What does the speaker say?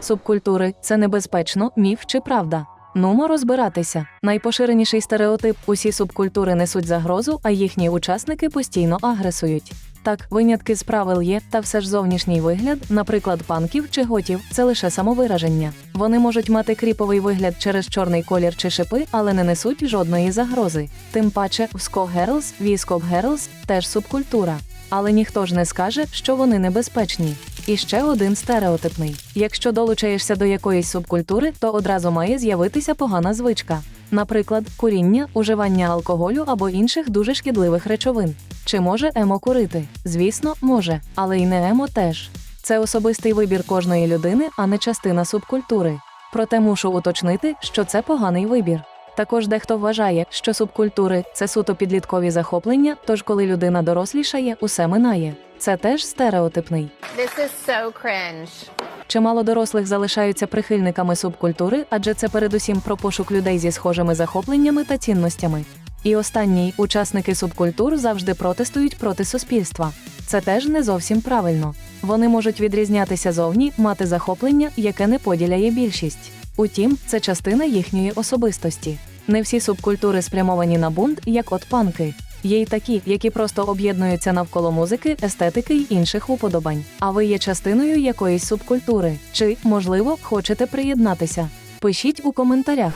Субкультури це небезпечно, міф чи правда. Нумо розбиратися. Найпоширеніший стереотип усі субкультури несуть загрозу, а їхні учасники постійно агресують. Так, винятки з правил є, та все ж зовнішній вигляд, наприклад, панків чи готів, це лише самовираження. Вони можуть мати кріповий вигляд через чорний колір чи шипи, але не несуть жодної загрози. Тим паче, в Скогерлс, Віскоп Герлс теж субкультура. Але ніхто ж не скаже, що вони небезпечні. І ще один стереотипний: якщо долучаєшся до якоїсь субкультури, то одразу має з'явитися погана звичка, наприклад, куріння, уживання алкоголю або інших дуже шкідливих речовин. Чи може емо курити? Звісно, може, але й не емо теж. Це особистий вибір кожної людини, а не частина субкультури. Проте мушу уточнити, що це поганий вибір. Також дехто вважає, що субкультури це суто підліткові захоплення, тож коли людина дорослішає, усе минає. Це теж стереотипний. This is so cringe. Чимало дорослих залишаються прихильниками субкультури, адже це передусім про пошук людей зі схожими захопленнями та цінностями. І останній учасники субкультур завжди протестують проти суспільства. Це теж не зовсім правильно. Вони можуть відрізнятися зовні, мати захоплення, яке не поділяє більшість. Утім, це частина їхньої особистості. Не всі субкультури спрямовані на бунт, як от панки. Є й такі, які просто об'єднуються навколо музики, естетики й інших уподобань. А ви є частиною якоїсь субкультури, чи, можливо, хочете приєднатися? Пишіть у коментарях.